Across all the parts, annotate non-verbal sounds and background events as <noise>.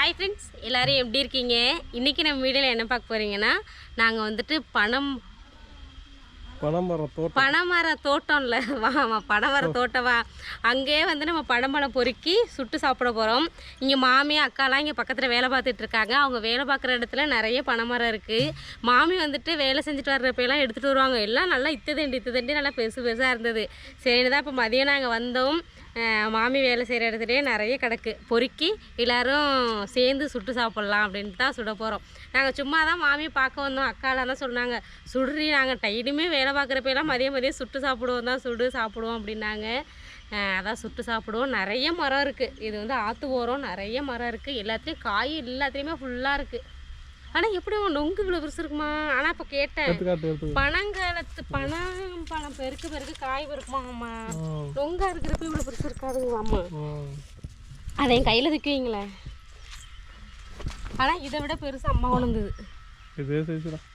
Hi friends எல்லாரும் எப்படி இருக்கீங்க? இன்றைக்கி நம்ம வீடியோவில் என்ன பார்க்க போகிறீங்கன்னா நாங்கள் வந்துட்டு பணம் பனைமரம் தோட்டம் பனைமர தோட்டம்ல வா பனைமர தோட்டம் வா அங்கேயே வந்து நம்ம பழம்பழம் பொறுக்கி சுட்டு சாப்பிட போகிறோம் இங்கே மாமி அக்காலாம் இங்கே பக்கத்தில் வேலை பார்த்துட்டு இருக்காங்க. அவங்க வேலை பார்க்குற இடத்துல நிறைய பனைமரம் இருக்குது மாமி வந்துட்டு வேலை செஞ்சுட்டு வர்றப்பெல்லாம் எடுத்துகிட்டு வருவாங்க. எல்லாம் நல்லா இத்து தண்டி இத்து தண்டி நல்லா பெருசு பெருசாக இருந்தது. சரின்னு தான் இப்போ மதியம் நாங்கள் வந்தோம். மாமி வேலை செய்கிற இடத்துலையே நிறைய கிடக்கு. பொறுக்கி எல்லோரும் சேர்ந்து சுட்டு சாப்பிட்லாம் அப்படின்ட்டு தான் சுட போகிறோம் நாங்கள் சும்மா தான் மாமி பார்க்க வந்தோம். அக்காலாம் தான் சொன்னாங்க சுடுறி நாங்கள் டைடுமே வேலை பார்க்குறப்பெல்லாம் மதியம் மதியம் சுட்டு சாப்பிடுவோம் தான் சுடு சாப்பிடுவோம் அப்படின்னாங்க. அதான் சுட்டு சாப்பிடுவோம். நிறைய மரம் இருக்குது இது வந்து ஆற்று ஓரம் நிறைய மரம் இருக்குது எல்லாத்துலேயும் காய் எல்லாத்துலேயுமே ஃபுல்லாக இருக்குது ஆனால் எப்படி நொங்கு இவ்வளோ பெருசு இருக்குமா? ஆனால் இப்போ கேட்டேன். பனங்காலத்து பனம் பழம் பெருக்கு பெருக்கு காய் பெருக்குமா அம்மா நொங்கா இருக்கிறப்ப இவ்வளோ பெருசு இருக்காதுங்க அம்மா அதை என் கையில் தூக்குவீங்களே. ஆனால் இதை விட பெருசு அம்மா உணர்ந்தது இதே சைஸ் தான்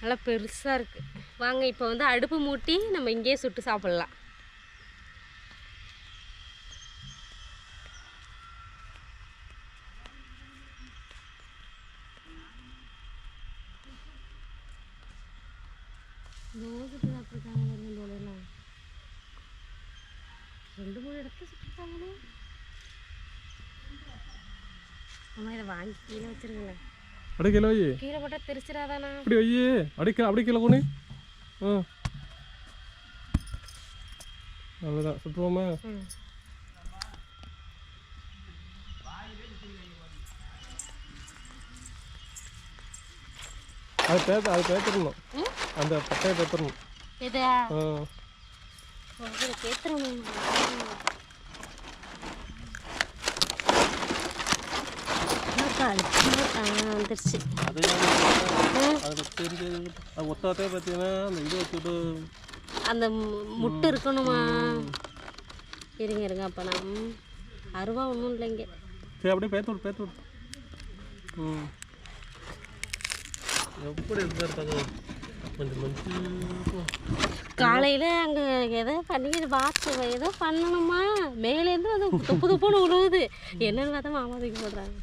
நல்லா பெருசாக இருக்குது வாங்க இப்போ வந்து அடுப்பு மூட்டி நம்ம இங்கேயே சுட்டு சாப்பிட்லாம் தோசை சாப்பிட்ருக்காங்க போலலாம் ரெண்டு மூணு இடத்துல சுட்டுருக்காங்களே அம்மா இதை வாங்கி கீழே வச்சிருங்களேன் அப்படியே கீழே வை. கீழே போட்டால் தெரிச்சிடாதானா அப்படி வை. அப்படியே அப்படியே கீழே போனே ஆ. அவ்வளோதான் சுற்றுவோமா. அது பேத்த அது பேத்துடணும்? அந்த பட்டையை பேத்துடணும் ஆ. கேத்துறோம் வந்துருச்சு. ஒத்தாத்தே பார்த்தீங்கன்னா அந்த இது வச்சுட்டு அந்த முட்டை இருக்கணுமா? இருங்க இருங்க அப்போ நான் அருவா ஒன்றும் இல்லைங்க சரி அப்படியே பேத்து விடு பேத்து விடு. ம். எப்படி மஞ்சள் காலையில் அங்கே ஏதோ பண்ணிக்கிட்டு பார்த்து ஏதோ பண்ணணுமா? மேலேருந்து வந்து துப்பு துப்புன்னு உழுவுது. என்னன்னு பார்த்தா மாமா தூக்கி போடுறாங்க.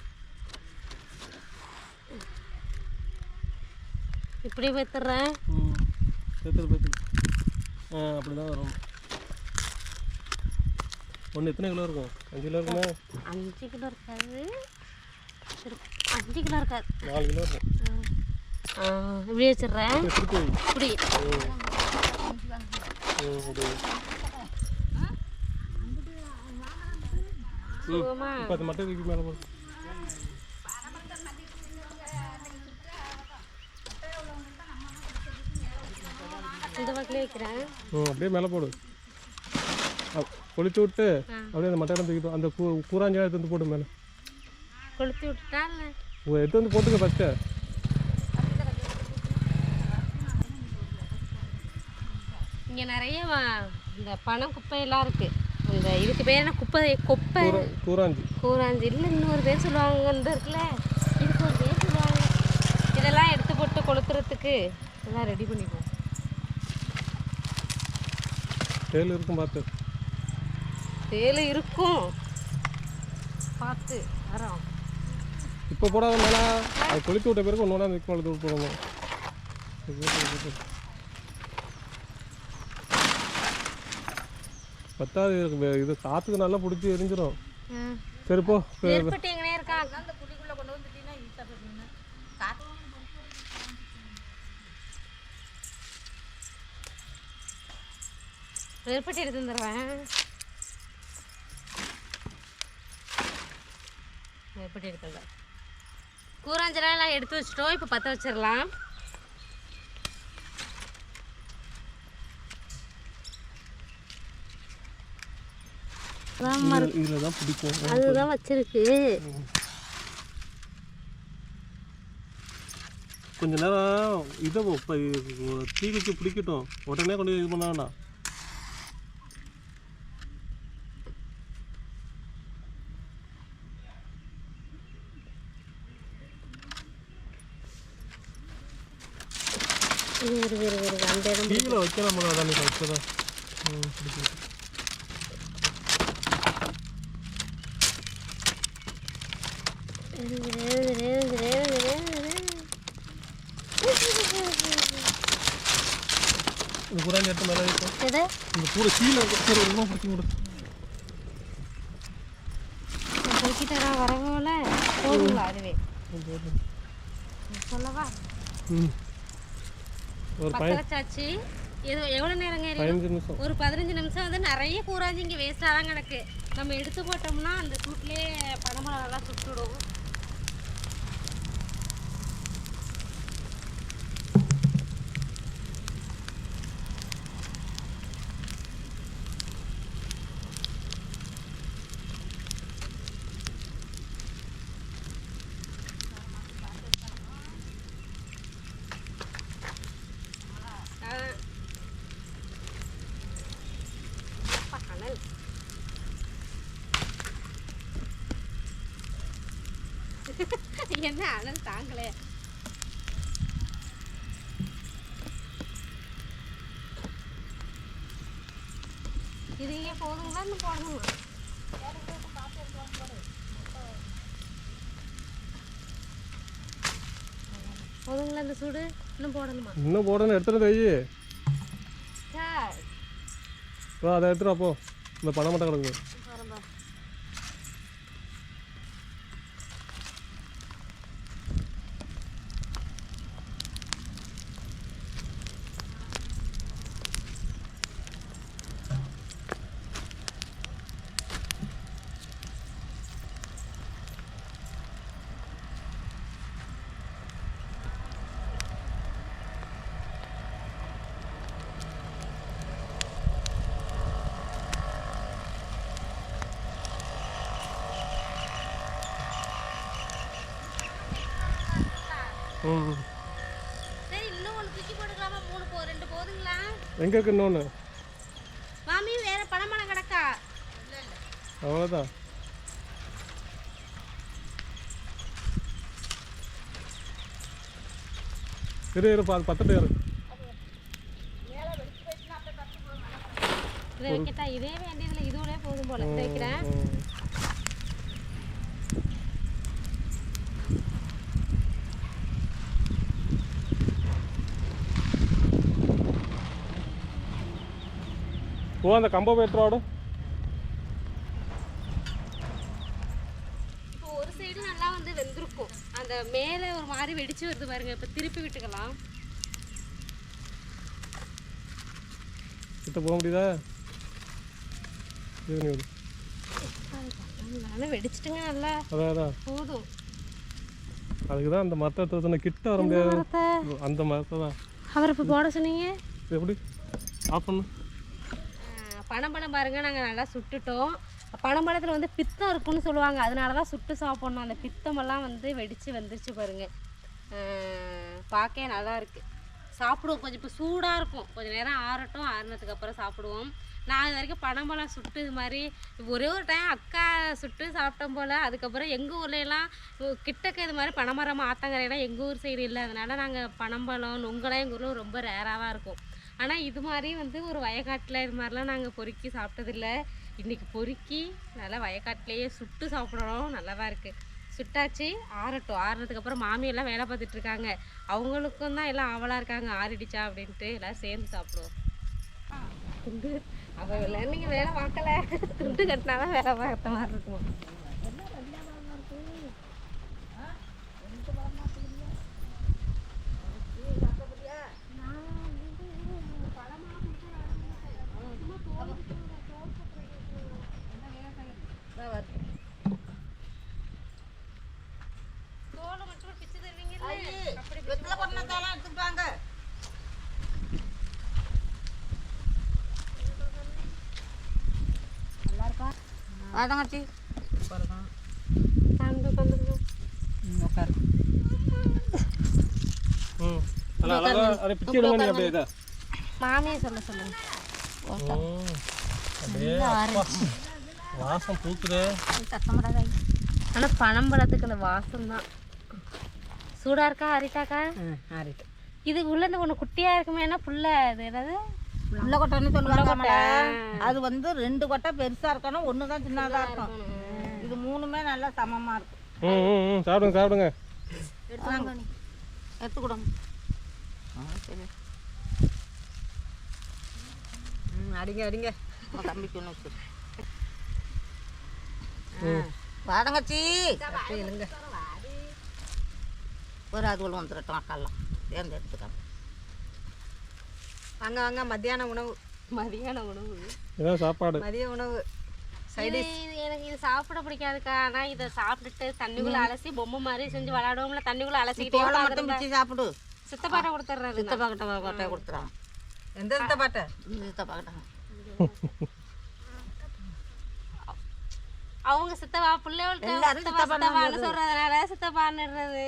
இப்படி வைத்துறேன். ம் பேத்துரு பேத்துரு ஆ அப்படி தான் வரும். ஒன்று எத்தனை கிலோ இருக்கும்? அஞ்சு கிலோ இருக்குமா? அஞ்சு கிலோ இருக்காது. அஞ்சு கிலோ இருக்காது. நாலு கிலோ இருக்கும். இப்படி வச்சிடுறேன். இப்படி அது மட்டும் மேலே போடு இந்த பக்கத்துல வைக்கிறேன். ம் அப்படியே மேலே போடு. கொளுத்தி விட்டு. அப்படியே அந்த மட்டையெல்லாம் தூக்கிட்டு அந்த கூ கூறாஞ்சா எடுத்து வந்து போட்டு மேலே. கொளுத்தி விட்டுட்டா எடுத்து வந்து போட்டுக்க ஃபஸ்ட்டு இங்கே நிறைய இந்த பணம் குப்பையெல்லாம் இருக்குது இந்த இதுக்கு பேர் என்ன? குப்பை குப்பை. கூரா கூறாஞ்சி. கூராஞ்சி இல்லை இன்னொரு பேர் சொல்லுவாங்க இந்த இருக்குல்ல? இதுக்கு ஒரு பேர் சொல்லுவாங்க. இதெல்லாம் எடுத்து போட்டு கொளுத்துறதுக்கு இதெல்லாம் ரெடி பண்ணிக்குவோம் தேல் இருக்கும் பார்த்து. தேல் இருக்கும். பார்த்து வரோம். இப்போ போடாத மேலே. அது கொளுத்தி விட்ட பிறகு ஒன்று ஒன்றா கொளுத்தி விட்டு போடணும் வே- இது காற்றுக்கு நல்லா பிடிச்சி எரிஞ்சிடும் சரி போ. நெருப்பட்டி எடுத்து வந்துடுறேன் நெருப்பட்டி எடுக்கல. கூராஞ்சலாம் எல்லாம் எடுத்து வச்சிட்டோம். இப்போ பற்ற வச்சிடலாம். அதுதான் வச்சிருக்கு. கொஞ்ச நேரம் இதை இப்போ தீ வச்சு பிடிக்கட்டும். உடனே கொண்டு இது பண்ண வேண்டாம் வைக்கலாம் போல அதான் இப்போ தான் பிடிச்சிருக்கு. இந்த சொல்லவா? ம். ஒரு இது எவ்வளோ நேரங்க ஒரு பதினஞ்சு நிமிஷம் வந்து நிறைய கூறாஞ்சி இங்கே வேஸ்ட்டாக தான் கிடக்கு. நம்ம எடுத்து போட்டோம்னா அந்த சூட்லேயே பனமரம் நல்லா சுட்டுடும் ஆ. அப்பா, அனல். என்ன அனல் தாங்களே இது இங்கே போதுங்களா இன்னும் போடணுமா போதுங்களா இந்த சூடு இன்னும் போடணுமா இன்னும் போடணும் சார் வா அதை எடுத்துட்டு வா போ இந்த பணம் மட்டும் கிடக்குது வரம்பா ம் சரி இன்னும் ஒன்று தூக்கி போட்டுக்கலாமா? மூணு போ ரெண்டு போதுங்களா? எங்கே இருக்கு இன்னொன்று மாமி வேற பணமரம் கிடக்கா? அவ்வளோதான் இரு இரு பா பத்துட்டு இரு. இதை வேண்டியதில்லை இதுவுலே போதும் போல. வைக்கிறேன். அந்த கம்பம் வெட்டுறாடு இப்போ ஒரு சைடு நல்லா வந்து வெந்திருக்கும் அந்த மேலே ஒரு மாதிரி வெடிச்சு வருது பாருங்க இப்போ திருப்பி விட்டுக்கலாம் கிட்ட போக முடியுதா இது நீ விடு. நல்லா வெடிச்சிட்டுங்க நல்லா அதான் அதான் போதும் அதுக்கு தான் அந்த மரத்தை எடுத்து கிட்ட வர முடியாது மரத்தை அந்த மரத்தை தான் அவர் இப்போ போட சொன்னீங்க இது எப்படி ஆஃப் பண்ணு பனம்பழம் பாருங்க நாங்கள் நல்லா சுட்டுட்டோம். பனம்பழத்தில் வந்து பித்தம் இருக்குன்னு சொல்லுவாங்க. அதனால தான் சுட்டு சாப்பிட்ணும். அந்த பித்தமெல்லாம் வந்து வெடித்து வந்துருச்சு பாருங்கள் பார்க்க நல்லா இருக்குது சாப்பிடுவோம். கொஞ்சம் இப்போ சூடாக இருக்கும். கொஞ்சம் நேரம் ஆறட்டும். ஆறுனதுக்கு அப்புறம் சாப்பிடுவோம். நான் இது வரைக்கும் பனம்பழம் சுட்டு இது மாதிரி ஒரே ஒரு டைம் அக்கா சுட்டு சாப்பிட்டோம் போல். அதுக்கப்புறம் எங்கள் ஊர்லலாம் கிட்டக்க இது மாதிரி பனைமரம் ஆத்தங்கரையெல்லாம் எங்கள் ஊர் சைடு இல்லை. அதனால் நாங்கள் பனம்பழம் நுங்கெல்லாம் எங்கள் ஊரில் ரொம்ப ரேராக தான் இருக்கும். ஆனால் இது மாதிரி வந்து ஒரு வயக்காட்டில் இது மாதிரிலாம் நாங்கள் பொறுக்கி சாப்பிட்டதில்ல. இன்றைக்கி பொறுக்கி நல்லா வயக்காட்டிலேயே சுட்டு சாப்பிடணும். நல்லா இருக்குது சுட்டாச்சு ஆறட்டும். ஆறுனதுக்கப்புறம் மாமியெல்லாம் வேலை பார்த்துட்டு இருக்காங்க. அவங்களுக்கும் தான் எல்லாம் ஆவலாக இருக்காங்க. ஆறிடுச்சா அப்படின்ட்டு எல்லாம் சேர்ந்து சாப்பிடுவோம். துண்டு. அவ நீங்கள் வேலை பார்க்கல. துண்டு கட்டினாலும் வேலை பார்த்த மாதிரி இருக்கும் தோலை மட்டும் பிச்சு தருவீங்கல்ல அப்படி வெத்தலை பண்ணத்தாலாம் எடுத்துட்டு வாங்க உட்காந்துருக்கோம் உட்காரு ம் அழகா அதை பிச்சு எடுங்க நீ அப்படியே இதை மாமியை சொல்ல சொல்லுங்க. அப்படியே அப்பா. வாசம் கஷ்டப்படாத ஆனால் அந்த வாசம் தான் சூடாக இருக்கா அரிட்டாக்கா ஆறிட்டு இது உள்ள இந்த ஒன்று குட்டியாக இருக்குமேனா புல்ல இது என்னது உள்ள கொட்டைன்னு சொல்லுவாங்க. அது வந்து ரெண்டு கொட்டை பெருசா இருக்கணும் ஒன்று தான் சின்னதாக இருக்கும் இது மூணுமே நல்லா சமமா இருக்கும். ம் சாப்பிடுங்க சாப்பிடுங்க. எடுத்துக்கோங்க எடுத்துக்கூடாங்க சரி. ம் அடிங்க அடிங்க. தம்பிக்கு ஒன்று வச்சு வாதங்கச்சி இல்லைங்க ஒரு அது ஒன்று வந்துடட்டும் அக்காலாம். சேர்ந்து எடுத்துக்கலாம் வாங்க வாங்க மத்தியான உணவு. மதியான உணவு. இதான் சாப்பாடு. மதிய உணவு. இது இது எனக்கு இது சாப்பிட பிடிக்காதுக்கா. ஆனால் இதை சாப்பிட்டுட்டு தண்ணிக்குள்ள அலசி பொம்மை மாதிரி செஞ்சு விளாடுவோம்ல தண்ணிக்குள்ள அலசிக்கிட்டே தோலை மட்டும் பிடிச்சி சாப்பிடு. சித்தப்பாட்ட கொடுத்துட்றது சித்தப்பா கிட்ட கொட்டையை கொடுத்துறாங்க எந்த இந்த பாட்டை சித்தப்பா கிட்ட அவங்க சித்தப்பா பிள்ளைகள்ட்ட எல்லாரும் சித்தப்பா சித்தப்பான்னு சொல்றதுனால சித்தப்பான்னுறது.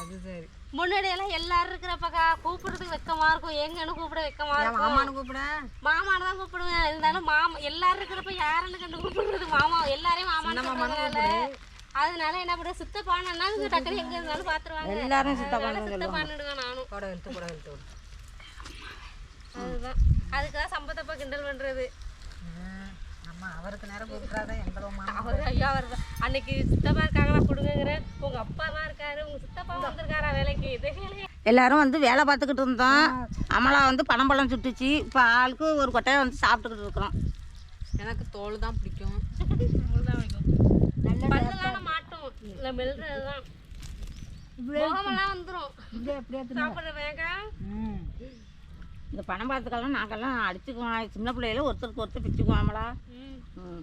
அது சரி. முன்னாடி எல்லாம் எல்லாரும் இருக்கிறப்பக்கா கூப்பிடுறதுக்கு வெக்கமா இருக்கும். எங்கன்னு கூப்பிட வெக்கமா இருக்கும்? மாமான்னு கூப்பிட? மாமான்னு தான் கூப்பிடுவேன். இருந்தாலும் மாமா எல்லாரும் இருக்கிறப்ப யாருன்னு கண்டு கூப்பிடுறது? மாமா எல்லாரையும் மாமான்னு கூப்பிடுறதுனால. அதனால என்ன பண்ணுற சித்தப்பானா டக்குனு எங்க இருந்தாலும் பாத்துருவாங்க. எல்லாரும் அதனால சித்தப்பான்னுடுவேன் நானும். அதுதான். அதுக்குதான் சம்பத்தப்பா கிண்டல் பண்றது. அவருக்கு நேரம் கூப்பிட்றாதான் எங்களோ மாமா அவர் ஐயா அவர் அன்னைக்கு சித்தப்பா இருக்காங்களா கொடுங்கங்கிறேன் உங்க அப்பா தான் இருக்காரு உங்க சித்தப்பா வந்திருக்காரா வேலைக்கு? எல்லாரும் வந்து வேலை பார்த்துக்கிட்டு இருந்தோம். அமலா வந்து பனம்பழம் சுட்டுச்சு. இப்போ ஆளுக்கு ஒரு கொட்டையை வந்து சாப்பிட்டுக்கிட்டு இருக்கிறோம். எனக்கு தோல் தான் பிடிக்கும். பல்லுலாம் மாட்டும். இல்லை மெல்றதுதான் முகமெல்லாம் வந்துடும் சாப்பிட்ற வேகம் இந்த பனம்பழத்துக்கெல்லாம் நாங்கெல்லாம் அடிச்சுக்குவோம். சின்ன பிள்ளையில ஒருத்தருக்கு ஒருத்தர் ம்.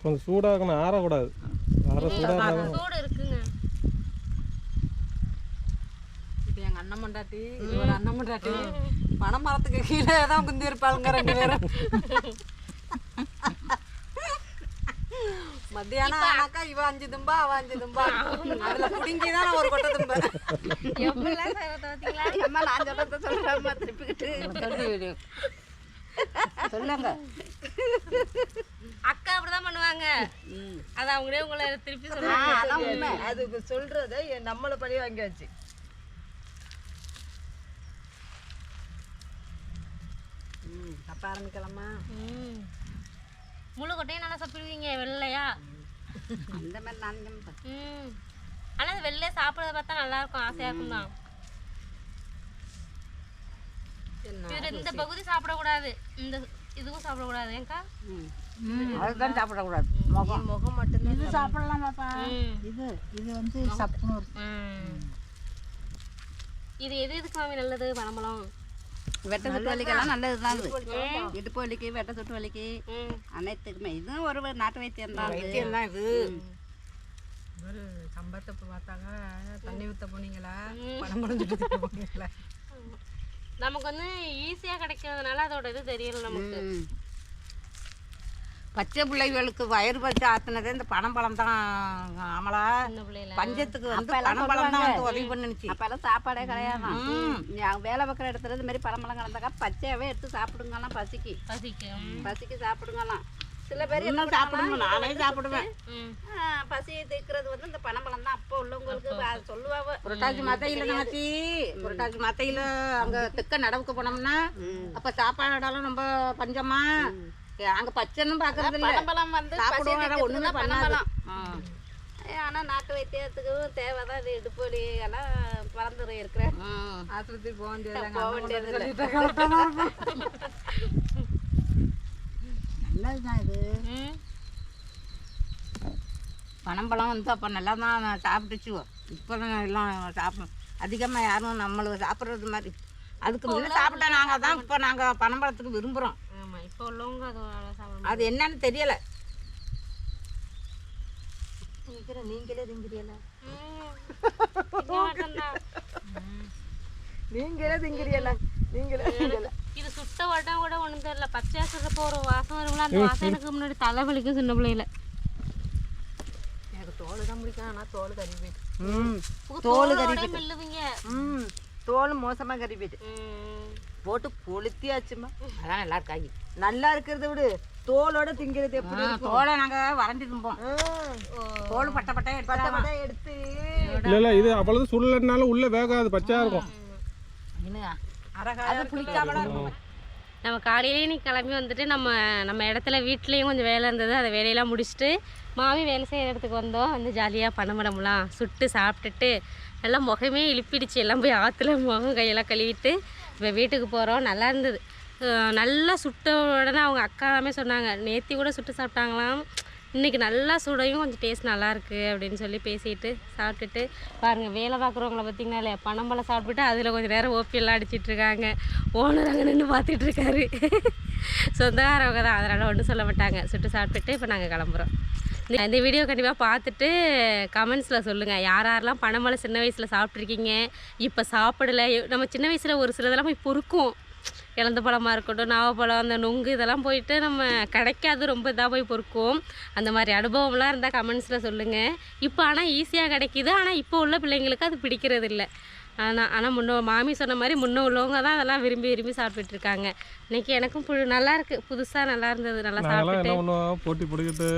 கொஞ்சம் சூடாக இருக்கணும் ஆறக்கூடாது. ஆற சூடாக சூடு இருக்குங்க. இப்போ எங்கள் அண்ணன் மண்டாட்டி ஒரு அண்ணன் மண்டாட்டி பனை மரத்துக்கு கீழே தான் குந்தி இருப்பாளுங்க ரெண்டு பேரும். <laughs> மத்தியானம் ஆனாக்கா இவ அஞ்சு தும்பா அவ அஞ்சு தும்பா. அதுல புடுங்கி தான் நான் ஒரு கொட்டை தும்பா எப்படிலாம் செய்யறத பார்த்தீங்களா அம்மா நான் சொல்கிறத சொல்கிறேம்மா திருப்பிக்கிட்டு சொல்லி சொல்லுங்க. அக்கா அப்படிதான் பண்ணுவாங்க. அது அவங்களே உங்களை திருப்பி சொல்லுவாங்க. அதான் உண்மை. அது சொல்றத நம்மள பழி வாங்கியாச்சு. அப்ப ஆரம்பிக்கலாமா? ம். முழு கொட்டையும் நல்லா சாப்பிடுவீங்க வெள்ளையா? அந்த மாதிரி நான் ம். ஆனால் அது வெள்ளையா சாப்பிட்றத பார்த்தா நல்லா இருக்கும் ஆசையா இருக்கும் தான் இந்த பகுதி சாப்பிடக்கூடாது. இந்த இதுவும் சாப்பிடக்கூடாது ஏங்கா? அதுதான் சாப்பிடக்கூடாது. முகம். முகம் மட்டும்தான் இது சாப்பிடலாம் பாப்பா. வந்து. இது எது எதுக்கு மாமி நல்லது பனம்பழம்? வெட்ட சுட்டு வலிக்கெல்லாம் நல்லது தான் இது இடுப்பு வலிக்கு வெட்ட சுட்டு வலிக்கு. அனைத்துக்குமே. இதுவும் ஒரு நாட்டு வைத்தியம் தான் வைத்தியம் தான் இது. ஒரு கம்பத்தை இப்போ பார்த்தாங்க. தண்ணி ஊத்த போனீங்களா? பணம் முடிஞ்சுட்டு போனீங்களா? நமக்கு வந்து ஈஸியா கிடைக்கிறதுனால அதோட இது தெரியல நமக்கு. பச்சை பிள்ளைகளுக்கு வயிறு பச்சை ஆத்துனதே இந்த பனம்பழம் தான். அமலா பஞ்சத்துக்கு வந்து பனம்பழம் தான் வந்து உதவி பண்ணுச்சு. அப்பெல்லாம் சாப்பாடே கிடையாது. நான் வேலை பார்க்குற இடத்துல இது மாதிரி பழம்பழம் கலந்தாக்கா பச்சையாவே எடுத்து சாப்பிடுங்கலாம் பசிக்கு. பசிக்கும். பசிக்கு சாப்பிடுங்கலாம். சில பேர் இன்னும் சாப்பிடுங்க நானே சாப்பிடுவேன். பசியை தீர்க்கிறது வந்து இந்த பனம்பழம் தான். அப்போ உள்ளவங்களுக்கு அது சொல்லுவாவ. புரட்டாசி மத்தையில நாச்சி புரட்டாசி மத்தையில அங்க தெக்க நடவுக்கு போனோம்னா அப்ப சாப்பாடெல்லாம் ரொம்ப பஞ்சமா? அங்க பச்சைன்னு பாக்குறது இல்ல. பனம்பழம் வந்து சாப்பிடுவோம் ஆனா ஒண்ணுமே தீர்க்கிறதுனா பண்ணாது. பனம்பழம். ஆ. ஆனா நாட்டு வைத்தியத்துக்கும் தேவை தான் இது இடுப்பு வலி எல்லாம் பறந்துரு இருக்கிறேன். ஆஸ்பத்திரி போக வேண்டியது போக வேண்டியது இல்லை. நல்லதுதான் இது. பனம்பழம் வந்து அப்போ நல்லா தான் சாப்பிட்டுச்சு. இப்போ எல்லாம் சாப்பிடும் அதிகமாக யாரும் நம்மளுக்கு சாப்பிட்றது மாதிரி அதுக்கு முன்னே சாப்பிட்டா நாங்கள் தான் இப்போ நாங்கள் பனம்பழத்துக்கு விரும்புகிறோம் அது என்னன்னு தெரியலை. நீங்களே திங்கிறீங்களா. நீங்களே திங்கிறீங்களா? நீங்களே இது சுட்ட வட்டம் கூட ஒண்ணும் தெரியல. பச்சையா சுடுறப்போ ஒரு வாசம் வரும்ல அந்த வாசம் எனக்கு முன்னாடி தலைவலிக்கும் சின்ன பிள்ளையில. எனக்கு தோல் தான் பிடிக்கும் ஆனால் தோல் கறி போயிட்டு. ம். தோலோட மெல்லுவீங்க. ம் தோல் மோசமாக கறி போயிட்டு. ம். போட்டு கொளுத்தியாச்சுமா அதான் நல்லா இருக்காங்க. நல்லா இருக்கிறத விடு. தோலோட திங்கிறது எப்படி தோலை நாங்கள் வரைஞ்சி தும்போம். தோல் பட்டை பட்டை பட்டை எடுத்து பட்டை எடுத்து. இல்லை இல்லை இது அவ்வளவு சுடலைனாலும் உள்ளே வேகாது பச்சையாக இருக்கும். அது புளிக்காமலாம் இருக்கும். நம்ம காலையிலேயே நீ கிளம்பி வந்துட்டு நம்ம நம்ம இடத்துல வீட்லேயும் கொஞ்சம் வேலை இருந்தது. அதை வேலையெல்லாம் முடிச்சுட்டு மாமி வேலை செய்கிற இடத்துக்கு வந்தோம். வந்து ஜாலியாக பனைமரம்லாம் சுட்டு சாப்பிட்டுட்டு எல்லாம் முகமே இழுப்பிடுச்சு. எல்லாம் போய் ஆற்றுல முகம் கையெல்லாம் கழுவிட்டு இப்போ வீட்டுக்கு போகிறோம் நல்லா இருந்தது. நல்லா சுட்ட உடனே அவங்க அக்கா எல்லாமே சொன்னாங்க நேத்தி கூட சுட்டு சாப்பிட்டாங்களாம். இன்றைக்கி நல்லா சுடையும் கொஞ்சம் டேஸ்ட் நல்லாயிருக்கு அப்படின்னு சொல்லி பேசிட்டு சாப்பிட்டுட்டு பாருங்கள் வேலை பார்க்குறவங்கள பார்த்தீங்கனாலே பனம்பழம் சாப்பிட்டுட்டு அதில் கொஞ்சம் நேரம் ஓப்பியெல்லாம் அடிச்சிட்ருக்காங்க ஓனர் அங்கே நின்று பார்த்துட்ருக்காரு <laughs> சொந்தக்காரவங்க தான் அதனால் ஒன்றும் சொல்ல மாட்டாங்க. சுட்டு சாப்பிட்டுட்டு இப்போ நாங்கள் கிளம்புறோம். இந்த- வீடியோ கண்டிப்பாக பார்த்துட்டு கமெண்ட்ஸில் சொல்லுங்கள் யார் யாரெல்லாம் பணமலை சின்ன வயசில் சாப்பிட்ருக்கீங்க இப்போ சாப்பிடல. நம்ம சின்ன வயசில் ஒரு சிலதெல்லாம் போய் பொறுக்கும் இழந்த பழமாக இருக்கட்டும் நாவப்பழம் அந்த நுங்கு இதெல்லாம் போயிட்டு நம்ம கிடைக்காது ரொம்ப இதாக போய் பொறுக்கும் அந்த மாதிரி அனுபவம்லாம் இருந்தால் கமெண்ட்ஸில் சொல்லுங்கள் இப்போ ஆனால் ஈஸியாக கிடைக்கிது. ஆனால் இப்போ உள்ள பிள்ளைங்களுக்கு அது பிடிக்கிறது இல்லை ஆனால் ஆனால் முன்ன மாமி சொன்ன மாதிரி முன்ன உள்ளவங்க தான் அதெல்லாம் விரும்பி விரும்பி சாப்பிட்டுட்டு இருக்காங்க இன்னைக்கு எனக்கும் புது நல்லா இருக்கு. புதுசாக நல்லா இருந்தது. நல்லா சாப்பிட்டுட்டு. என்ன போட்டி போட்டுக்கிட்டு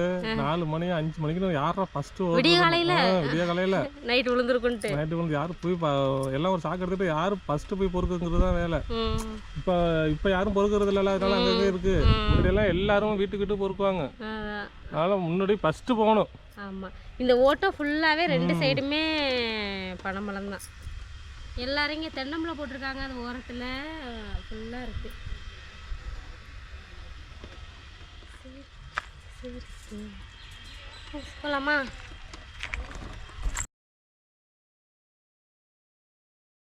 நாலு மணி அஞ்சு மணிக்கு யாரா ஃபர்ஸ்ட் விடிய காலையில? <laughs> விடிய காலையில. நைட் விழுந்துருக்குன்ட்டு. நைட்டு வந்து யாரும் போய் எல்லாம் ஒரு சாக்கு எடுத்துட்டு யாரும் ஃபர்ஸ்ட் போய் பொறுக்குங்கிறது தான் வேலை. இப்போ இப்போ யாரும் பொறுக்கிறது இல்லைல்ல அதனால அங்கங்கே இருக்கு. முன்னாடி எல்லாம் எல்லாரும் வீட்டுக்கு வீட்டு பொறுக்குவாங்க. அதான். அதனால முன்னாடி ஃபர்ஸ்ட் போகணும். ஆமாம் இந்த ஓட்டோ ஃபுல்லாகவே ரெண்டு சைடுமே பனம்பழம் தான் எல்லாரும் இங்கே தென்னம்பளை போட்டிருக்காங்க. அது ஓரத்தில் ஃபுல்லாக இருக்குது சரி சரி சரி. போகலாமா